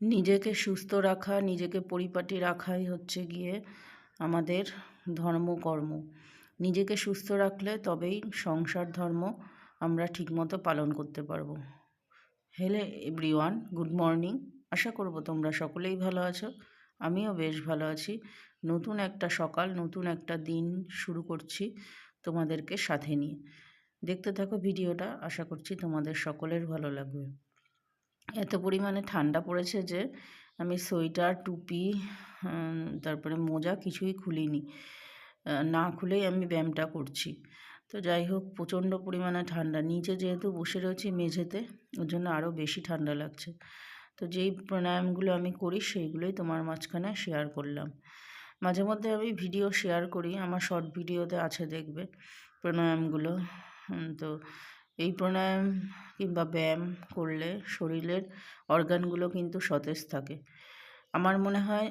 নিজেকে সুস্থ রাখা, নিজেকে পরিপাটি রাখাই হচ্ছে গিয়ে আমাদের ধর্মকর্ম নিজেকে সুস্থ রাখলে তবেই সংসার ধর্ম আমরা ঠিকমতো পালন করতে পারব। হেলে এভরিওয়ান গুড মর্নিং আশা করব তোমরা সকলেই ভালো আছো। আমিও বেশ ভালো আছি। নতুন একটা সকাল, নতুন একটা দিন শুরু করছি তোমাদেরকে সাথে নিয়ে। দেখতে থাকো ভিডিওটা, আশা করছি তোমাদের সকলের ভালো লাগবে। এত পরিমাণে ঠান্ডা পড়েছে যে আমি সোয়েটার, টুপি তারপরে মোজা কিছুই খুলিনি। না খুলেই আমি ব্যায়ামটা করছি। তো যাই হোক, প্রচণ্ড পরিমাণে ঠান্ডা। নিচে যেহেতু বসে রয়েছি মেঝেতে, ওর জন্য আরও বেশি ঠান্ডা লাগছে। তো যেই প্রাণায়ামগুলো আমি করি, সেইগুলোই তোমার মাঝখানে শেয়ার করলাম। মাঝে মধ্যে আমি ভিডিও শেয়ার করি, আমার শর্ট ভিডিওতে আছে দেখবে প্রাণায়ামগুলো। তো এই প্রাণায়াম কিংবা ব্যায়াম করলে শরীরের অর্গানগুলো কিন্তু সতেজ থাকে। আমার মনে হয়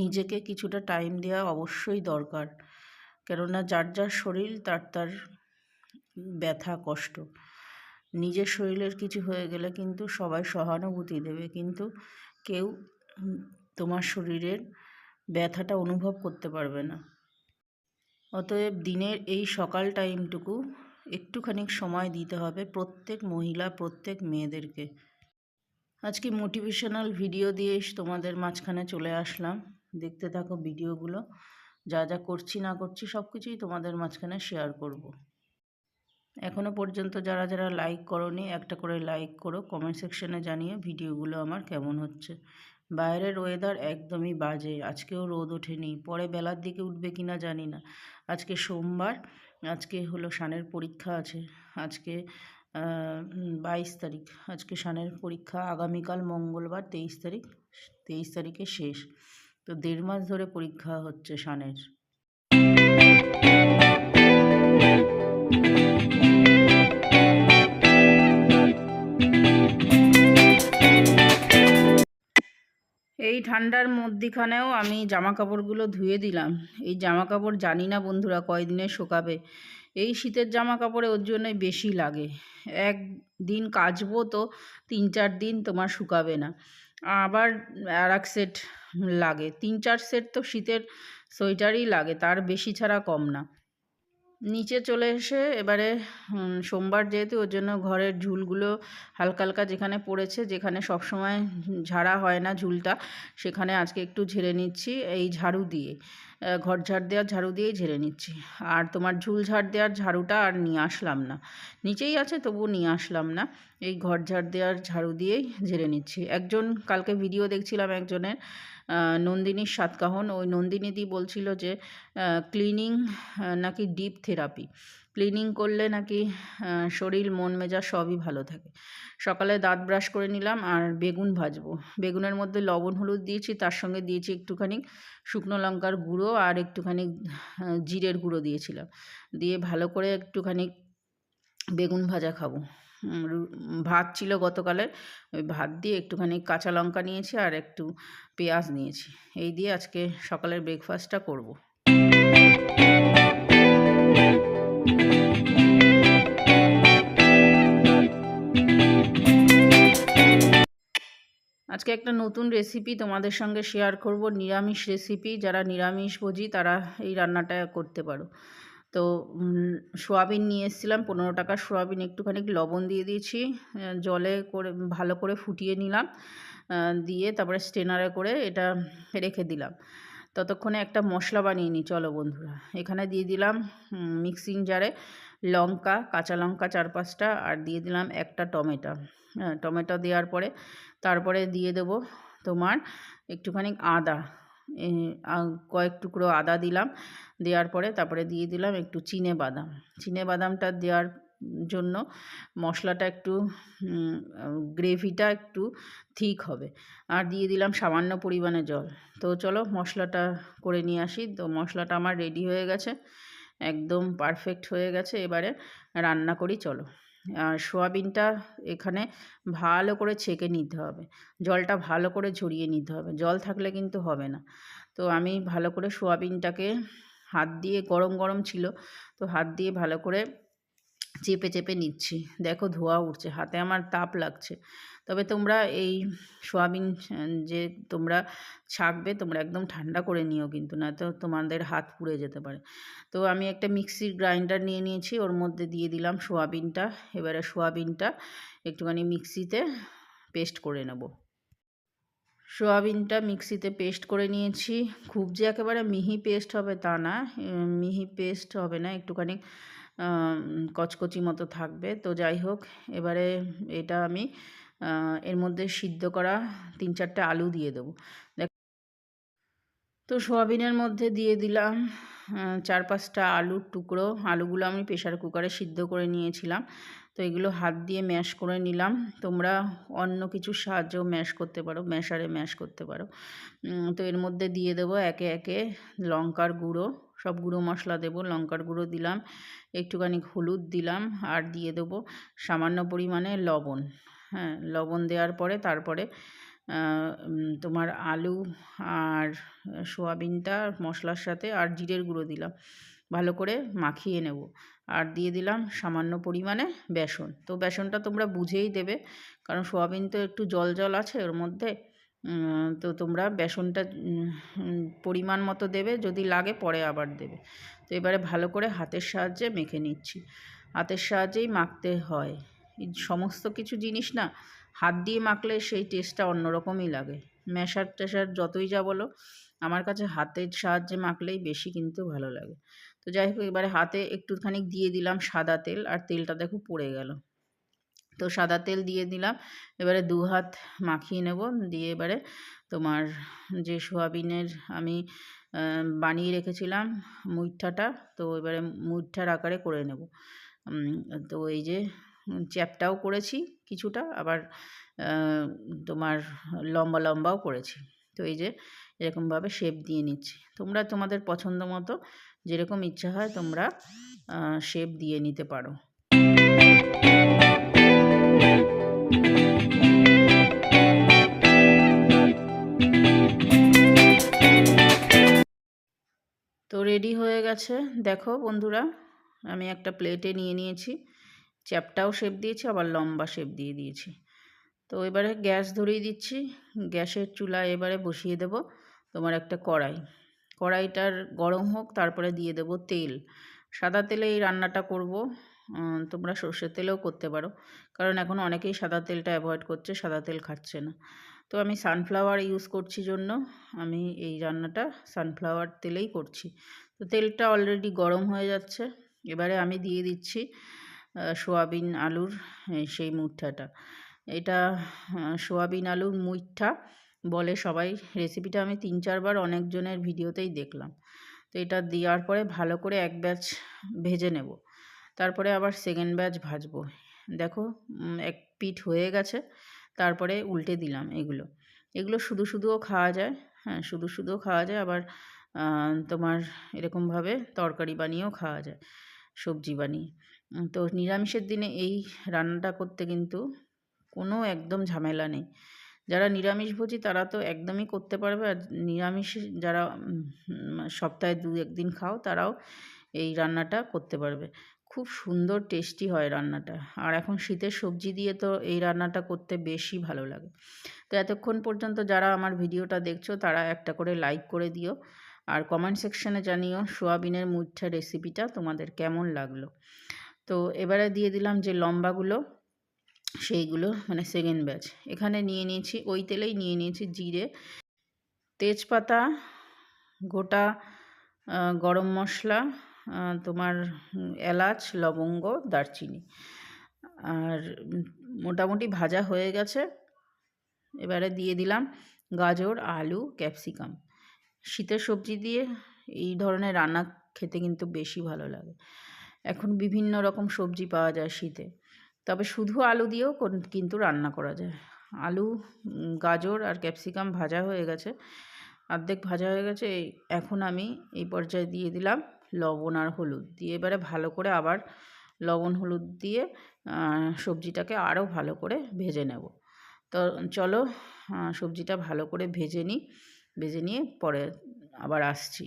নিজেকে কিছুটা টাইম দেওয়া অবশ্যই দরকার, কেননা যার যার শরীর তার তার ব্যথা, কষ্ট। নিজের শরীরের কিছু হয়ে গেলে কিন্তু সবাই সহানুভূতি দেবে, কিন্তু কেউ তোমার শরীরের ব্যথাটা অনুভব করতে পারবে না। অতএব দিনের এই সকাল টাইমটুকু একটুখানি সময় দিতে হবে প্রত্যেক মহিলা, প্রত্যেক মেয়েদেরকে। আজকে মোটিভেশনাল ভিডিও দিয়ে তোমাদের মাঝখানে চলে আসলাম। দেখতে থাকো ভিডিওগুলো যা যা করছি, না করছি সব কিছুই তোমাদের মাঝখানে শেয়ার করব। এখনও পর্যন্ত যারা যারা লাইক করনি, একটা করে লাইক করো। কমেন্ট সেকশনে জানিয়ে ভিডিওগুলো আমার কেমন হচ্ছে। বাইরের ওয়েদার একদমই বাজে। আজকেও রোদ ওঠেনি। পরে বেলার দিকে উঠবে কিনা জানি না। আজকে সোমবার। আজকে হলো সানের পরীক্ষা আছে। আজকে বাইশ তারিখ। আজকে সানের পরীক্ষা আগামীকাল মঙ্গলবার তেইশ তারিখ, তেইশ তারিখে শেষ। তো দেড় মাস ধরে পরীক্ষা হচ্ছে সানের। এই ঠান্ডার মধ্যিখানেও আমি জামা কাপড়গুলো ধুয়ে দিলাম। এই জামা কাপড় জানি না বন্ধুরা কয়দিনে শুকাবে। এই শীতের জামা কাপড়ে ওর জন্যই বেশি লাগে। এক দিন কাচবো তো তিন চার দিন তোমার শুকাবে না। আবার আর এক সেট লাগে। তিন চার সেট তো শীতের সোয়েটারই লাগে, তার বেশি ছাড়া কম না। নিচে চলে এসে এবারে সোমবার যেহেতু ওর জন্য ঘরের ঝুলগুলো হালকা হালকা যেখানে পড়েছে, যেখানে সব সময় ঝাড়া হয় না ঝুলটা, সেখানে আজকে একটু ঝেড়ে নিচ্ছি এই ঝাড়ু দিয়ে। ঘর ঝাড় দেওয়ার ঝাড়ু দিয়েই ঝেড়ে নিচ্ছি। আর তোমার ঝুল ঝাড় দেওয়ার ঝাড়ুটা আর নিয়ে আসলাম না। নিচেই আছে তবু নিয়ে আসলাম না। এই ঘর ঝাড় দেওয়ার ঝাড়ু দিয়েই ঝেড়ে নিচ্ছি। একজন, কালকে ভিডিও দেখছিলাম একজনের নন্দিনীর সাতকাহন। ওই নন্দিনীদি বলছিল যে ক্লিনিং নাকি ডিপ থেরাপি ক্লিনিং করলে নাকি শরীর, মন মেজাজ সবই ভালো থাকে। সকালে দাঁত ব্রাশ করে নিলাম আর বেগুন ভাজবো। বেগুনের মধ্যে লবণ, হলুদ দিয়েছি, তার সঙ্গে দিয়েছি একটুখানি শুকনো লঙ্কার গুঁড়ো আর একটুখানি জিরের গুঁড়ো দিয়েছিলাম। দিয়ে ভালো করে একটুখানি বেগুন ভাজা খাব। ভাত ছিল গতকালের, ওই ভাত দিয়ে একটুখানি কাঁচা লঙ্কা নিয়েছি আর একটু পেঁয়াজ নিয়েছি। এই দিয়ে আজকে সকালের ব্রেকফাস্টটা করব। আজকে একটা নতুন রেসিপি তোমাদের সঙ্গে শেয়ার করব, নিরামিষ রেসিপি যারা নিরামিষ ভোজি তারা এই রান্নাটা করতে পারো। তো সোয়াবিন নিয়ে এসেছিলাম, পনেরো টাকার সোয়াবিন, একটুখানি লবণ দিয়ে দিয়েছি জলে করে, ভালো করে ফুটিয়ে নিলাম দিয়ে তারপরে স্টেনারে করে এটা রেখে দিলাম। ততক্ষণে একটা মশলা বানিয়ে নিই চলো বন্ধুরা। এখানে দিয়ে দিলাম মিক্সিং জারে লঙ্কা, কাঁচা লঙ্কা চার পাঁচটা আর দিয়ে দিলাম একটা টমেটো। হ্যাঁ টমেটো দেওয়ার পরে তারপরে দিয়ে দেবো তোমার একটুখানি আদা। কয়েক টুকরো আদা দিলাম, দেওয়ার পরে তারপরে দিয়ে দিলাম একটু চিনে বাদাম। চিনে বাদামটা দেওয়ার জন্য মশলাটা একটু গ্রেভিটা একটু ঠিক হবে। আর দিয়ে দিলাম সামান্য পরিমাণে জল। তো চলো মশলাটা করে নিয়ে আসি। তো মশলাটা আমার রেডি হয়ে গেছে। একদম পারফেক্ট হয়ে গেছে। এবারে রান্না করি, চলো। আর সোয়াবিনটা এখানে ভালো করে ছেঁকে নিতে হবে। জলটা ভালো করে ঝরিয়ে নিতে হবে। জল থাকলে কিন্তু হবে না। তো আমি ভালো করে সোয়াবিনটাকে হাত দিয়ে, গরম গরম ছিল, তো হাত দিয়ে ভালো করে চেপে চেপে নিচ্ছি। দেখো ধোয়া উঠছে, হাতে আমার তাপ লাগছে। তবে তোমরা এই সোয়াবিন যে তোমরা ছাকবে, তোমরা একদম ঠান্ডা করে নিও কিন্তু না তো তোমাদের হাত পুড়ে যেতে পারে। তো আমি একটা মিক্সির গ্রাইন্ডার নিয়ে নিয়েছি, ওর মধ্যে দিয়ে দিলাম সোয়াবিনটা। এবারে সোয়াবিনটা একটুখানি মিক্সিতে পেস্ট করে নেব। সোয়াবিনটা মিক্সিতে পেস্ট করে নিয়েছি। খুব যে একেবারে মিহি পেস্ট হবে তা না মিহি পেস্ট হবে না, একটুখানি কচকচি মতো থাকবে। তো যাই হোক, এবারে এটা আমি এর মধ্যে সিদ্ধ করা তিন চারটে আলু দিয়ে দেবো। দেখ, তো সোয়াবিনের মধ্যে দিয়ে দিলাম চার পাঁচটা আলুর টুকরো। আলুগুলো আমি প্রেশার কুকারে সিদ্ধ করে নিয়েছিলাম। তো এগুলো হাত দিয়ে ম্যাশ করে নিলাম। তোমরা অন্য কিছু সাহায্যেও ম্যাশ করতে পারো, ম্যাশারে ম্যাশ করতে পারো। তো এর মধ্যে দিয়ে দেবো একে একে লঙ্কার গুঁড়ো। সব গুঁড়ো মশলা দেবো, লঙ্কার গুঁড়ো দিলাম, একটুখানি হলুদ দিলাম আর দিয়ে দেবো সামান্য পরিমাণে লবণ। হ্যাঁ লবণ দেওয়ার পরে তারপরে তোমার আলু আর সোয়াবিনটা মশলার সাথে আর জিরের গুঁড়ো দিলাম। ভালো করে মাখিয়ে নেব। আর দিয়ে দিলাম সামান্য পরিমাণে বেসন। তো বেসনটা তোমরা বুঝেই দেবে, কারণ সোয়াবিন তো একটু জল জল আছে ওর মধ্যে। তো তোমরা বেসনটা পরিমাণ মতো দেবে, যদি লাগে পরে আবার দেবে। তো এবারে ভালো করে হাতের সাহায্যে মেখে নিচ্ছি। হাতের সাহায্যেই মাখতে হয়। সমস্ত কিছু জিনিস না, হাত দিয়ে মাখলে সেই টেস্টটা অন্যরকমই লাগে। ম্যাশার ট্যাশার যতই যা বলো, আমার কাছে হাতের সাহায্যে মাখলেই বেশি কিন্তু ভালো লাগে। তো যাই হোক, এবারে হাতে একটুখানি দিয়ে দিলাম সাদা তেল, আর তেলটা দেখো পড়ে গেল। তো সাদা তেল দিয়ে দিলাম। এবারে দু হাত মাখিয়ে নেব। দিয়ে এবারে তোমার যে সোয়াবিনের আমি বানিয়ে রেখেছিলাম মুইঠাটা, তো এবারে মুইঠার আকারে করে নেব। তো এই যে চ্যাপটাও করেছি কিছুটা, আবার তোমার লম্বা লম্বাও করেছি। তো এই যে এরকমভাবে শেপ দিয়ে নিচ্ছি। তোমরা তোমাদের পছন্দ মতো যেরকম ইচ্ছা হয় তোমরা শেপ দিয়ে নিতে পারো। রেডি হয়ে গেছে। দেখো বন্ধুরা, আমি একটা প্লেটে নিয়ে নিয়েছি। চ্যাপটাও শেপ দিয়েছি, আবার লম্বা শেপ দিয়ে দিয়েছি। তো এবারে গ্যাস ধরিয়ে দিচ্ছি। গ্যাসের চুলা এবারে বসিয়ে দেব তোমার একটা কড়াই। কড়াইটার গরম হোক, তারপরে দিয়ে দেব তেল। সাদা তেলে এই রান্নাটা করব। তোমরা সর্ষের তেলেও করতে পারো। কারণ এখন অনেকেই সাদা তেলটা অ্যাভয়েড করছে, সাদা তেল খাচ্ছে না। তো আমি সানফ্লাওয়ার ইউজ করছি জন্য। আমি এই রান্নাটা সানফ্লাওয়ার তেলেই করছি। তো তেলটা অলরেডি গরম হয়ে যাচ্ছে। এবারে আমি দিয়ে দিচ্ছি সোয়াবিন আলুর সেই মুঠাটা। এটা সোয়াবিন আলুর মুঠা বলে সবাই রেসিপিটা আমি তিন চারবার অনেকজনের ভিডিওতেই দেখলাম। তো এটা দেওয়ার পরে ভালো করে এক ব্যাচ ভেজে নেব। তারপরে আবার সেকেন্ড ব্যাচ ভাজবো। দেখো এক পিঠ হয়ে গেছে, তারপরে উল্টে দিলাম এগুলো। এগুলো শুধু শুধুও খাওয়া যায় হ্যাঁ শুধু শুধুও খাওয়া যায়, আবার তোমার এরকমভাবে তরকারি বানিয়েও খাওয়া যায়, সবজি বানিয়ে। তো নিরামিষের দিনে এই রান্নাটা করতে কিন্তু কোনো একদম ঝামেলা নেই। যারা নিরামিষভোজী তারা তো একদমই করতে পারবে আর নিরামিষ যারা সপ্তাহে দু একদিন খাও তারাও এই রান্নাটা করতে পারবে। খুব সুন্দর টেস্টি হয় রান্নাটা। আর এখন শীতের সবজি দিয়ে তো এই রান্নাটা করতে বেশি ভালো লাগে। তো এতক্ষণ পর্যন্ত যারা আমার ভিডিওটা দেখছ তারা একটা করে লাইক করে দিও। আর কমেন্ট সেকশানে জানিও সোয়াবিনের মুঠা রেসিপিটা তোমাদের কেমন লাগল। তো এবারে দিয়ে দিলাম যে লম্বাগুলো, সেইগুলো মানে সেকেন্ড ব্যাচ এখানে নিয়ে নিয়েছি, ওই তেলেই নিয়ে নিয়েছি জিরে, তেজপাতা, গোটা গরম মশলা তোমার এলাচ, লবঙ্গ, দারচিনি। আর মোটামুটি ভাজা হয়ে গেছে। এবারে দিয়ে দিলাম গাজর, আলু, ক্যাপসিকাম। শীতের সবজি দিয়ে এই ধরনের রান্না খেতে কিন্তু বেশি ভালো লাগে। এখন বিভিন্ন রকম সবজি পাওয়া যায় শীতে। তবে শুধু আলু দিয়েও কিন্তু রান্না করা যায়। আলু গাজর আর ক্যাপসিকাম ভাজা হয়ে গেছে। অর্ধেক ভাজা হয়ে গেছে। এখন আমি এই পর্যায়ে দিয়ে দিলাম লবণ আর হলুদ। দিয়ে এবারে ভালো করে আবার লবণ, হলুদ দিয়ে সবজিটাকে আরও ভালো করে ভেজে নেব। তো চলো সবজিটা ভালো করে ভেজে নিই। ভেজে নিয়ে পরে আবার আসছি।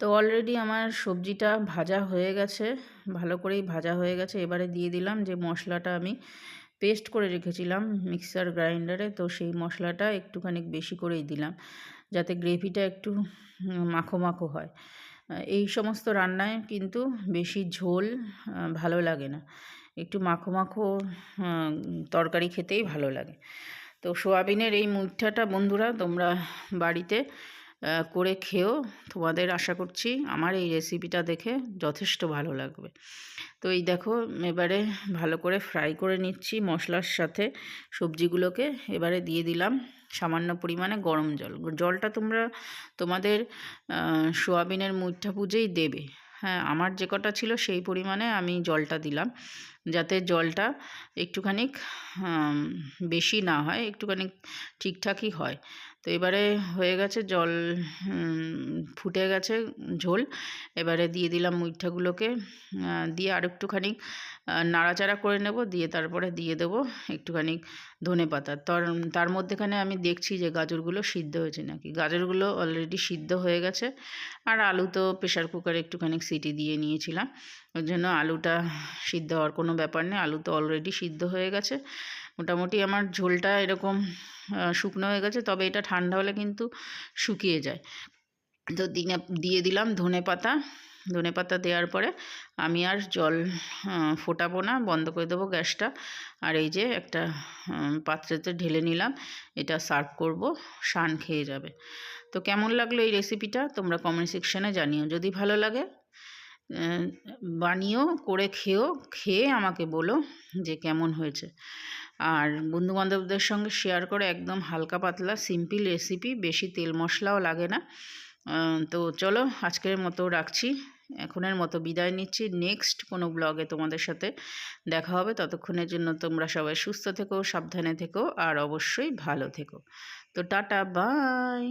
তো তো অলরেডি আমার সবজিটা ভাজা হয়ে গেছে, ভালো করেই ভাজা হয়ে গেছে। এবারে দিয়ে দিলাম যে মশলাটা আমি পেস্ট করে রেখেছিলাম মিক্সার গ্রাইন্ডারে তো সেই মশলাটা একটুখানি বেশি করেই দিলাম, যাতে গ্রেভিটা একটু মাখো মাখো হয়। এই সমস্ত রান্নায় কিন্তু বেশি ঝোল ভালো লাগে না। একটু মাখো মাখো তরকারি খেতেই ভালো লাগে। তো সোয়াবিনের এই মুঠাটা বন্ধুরা তোমরা বাড়িতে করে খেও। তোমাদের আশা করছি আমার এই রেসিপিটা দেখে যথেষ্ট ভালো লাগবে। তো এই দেখো, এবারে ভালো করে ফ্রাই করে নিচ্ছি মশলার সাথে সবজিগুলোকে। এবারে দিয়ে দিলাম সামান্য পরিমাণে গরম জল। জলটা তোমরা তোমাদের সোয়াবিনের মুঠা পুজেই দেবে। হ্যাঁ আমার যে কটা ছিল সেই পরিমাণে আমি জলটা দিলাম। যাতে জলটা একটুখানি বেশি না হয় একটুখানি ঠিকঠাকই হয়। তো এবারে হয়ে গেছে জল ফুটে গেছে ঝোল। এবারে দিয়ে দিলাম মুইঠাগুলোকে দিয়ে আর একটুখানি নাড়াচাড়া করে নেব, দিয়ে তারপরে দিয়ে দেবো একটুখানি ধনে পাতা। তার তার মধ্যেখানে আমি দেখছি যে গাজরগুলো সিদ্ধ হয়েছে নাকি। গাজরগুলো অলরেডি সিদ্ধ হয়ে গেছে আর আলু তো প্রেশার কুকারে একটুখানি সিটি দিয়ে নিয়েছিলাম। ওই জন্য আলুটা সিদ্ধ হওয়ার কোনো ব্যাপার নেই, আলু তো অলরেডি সিদ্ধ হয়ে গেছে। মোটামুটি আমার ঝোলটা এরকম শুকনো হয়ে গেছে, তবে এটা ঠান্ডা হলে কিন্তু শুকিয়ে যায়। তো দিনে, দিয়ে দিলাম ধনে পাতা ধনে পাতা দেওয়ার পরে আমি আর জল ফোটাবো না, বন্ধ করে দেবো গ্যাসটা। আর এই যে একটা পাত্রেতে ঢেলে নিলাম, এটা সার্ভ করব শান খেয়ে যাবে। তো কেমন লাগল এই রেসিপিটা? তোমরা কমেন্ট সেকশানে জানিও। যদি ভালো লাগে বানিও, করে খেয়েও খেয়ে আমাকে বলো যে কেমন হয়েছে। আর বন্ধুবান্ধবদের সঙ্গে শেয়ার করে, একদম হালকা পাতলা সিম্পল রেসিপি বেশি তেল মশলাও লাগে না। তো চলো, আজকের মতো রাখছি। এখনের মতো বিদায় নিচ্ছি। নেক্সট কোনো ব্লগে তোমাদের সাথে দেখা হবে। ততক্ষণের জন্য তোমরা সবাই সুস্থ থেকো, সাবধানে থেকো, আর অবশ্যই ভালো থেকো। তো টাটা বাই